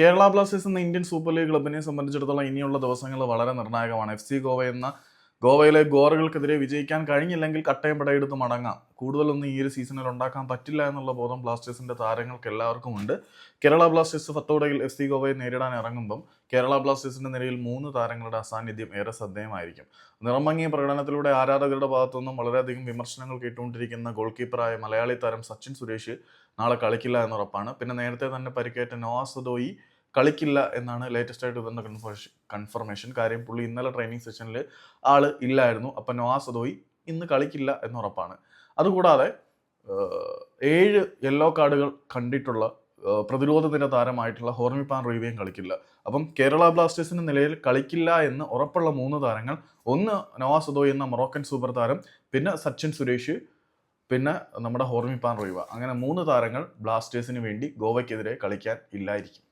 Kerala Blasters എന്ന Indian super league ക്ലബിനെ സംബന്ധിച്ചിടത്തോളം ഇനിയുള്ള ദിവസങ്ങൾ വളരെ നിർണായകമാണ്. എഫ് സി ഗോവ എന്ന ഗോവയിലെ ഗോറുകൾക്കെതിരെ വിജയിക്കാൻ കഴിഞ്ഞില്ലെങ്കിൽ കട്ടയം പടയെടുത്ത് മടങ്ങാം. കൂടുതലൊന്നും ഈ ഒരു സീസണിൽ ഉണ്ടാക്കാൻ പറ്റില്ല എന്നുള്ള ബോധം ബ്ലാസ്റ്റേഴ്സിന്റെ താരങ്ങൾക്ക് എല്ലാവർക്കും ഉണ്ട്. കേരള ബ്ലാസ്റ്റേഴ്സ് ഫത്തോടയിൽ എഫ് സി ഗോവയെ നേരിടാൻ ഇറങ്ങുമ്പം കേരള ബ്ലാസ്റ്റേഴ്സിന്റെ നിലയിൽ മൂന്ന് താരങ്ങളുടെ അസാന്നിധ്യം ഏറെ ശ്രദ്ധേയമായിരിക്കും. നിറമങ്ങിയ പ്രകടനത്തിലൂടെ ആരാധകരുടെ ഭാഗത്തുനിന്നും വളരെയധികം വിമർശനങ്ങൾ കേട്ടുകൊണ്ടിരിക്കുന്ന ഗോൾ കീപ്പറായ മലയാളി താരം സച്ചിൻ സുരേഷ് നാളെ കളിക്കില്ല എന്നുറപ്പാണ് പിന്നെ നേരത്തെ തന്നെ പരിക്കേറ്റ നോവാസ് സദോയി കളിക്കില്ല എന്നാണ് ലേറ്റസ്റ്റ് ആയിട്ട് വന്ന കൺഫർമേഷൻ കൺഫർമേഷൻ കാര്യം പുള്ളി ഇന്നലെ ട്രെയിനിങ് സെഷനിൽ ആൾ ഇല്ലായിരുന്നു. അപ്പം നോവാസ് സദോയി ഇന്ന് കളിക്കില്ല എന്നുറപ്പാണ് അതുകൂടാതെ ഏഴ് യെല്ലോ കാർഡുകൾ കണ്ടിട്ടുള്ള പ്രതിരോധ നിര താരമായിട്ടുള്ള ഹോർമിപ്പാൻ റീവിയും കളിക്കില്ല. അപ്പം കേരള ബ്ലാസ്റ്റേഴ്സിന് നിലയിൽ കളിക്കില്ല എന്ന് ഉറപ്പുള്ള മൂന്ന് താരങ്ങൾ. ഒന്ന് നവാസ് സദോയി എന്ന മൊറോക്കൻ സൂപ്പർ താരം പിന്നെ സച്ചിൻ സുരേഷ് പിന്നെ നമ്മുടെ ഹോർമിപ്പാൻ റീവ. അങ്ങനെ മൂന്ന് താരങ്ങൾ ബ്ലാസ്റ്റേഴ്സിന് വേണ്ടി ഗോവയ്ക്കെതിരെ കളിക്കാൻ ഇല്ലായിരിക്കും.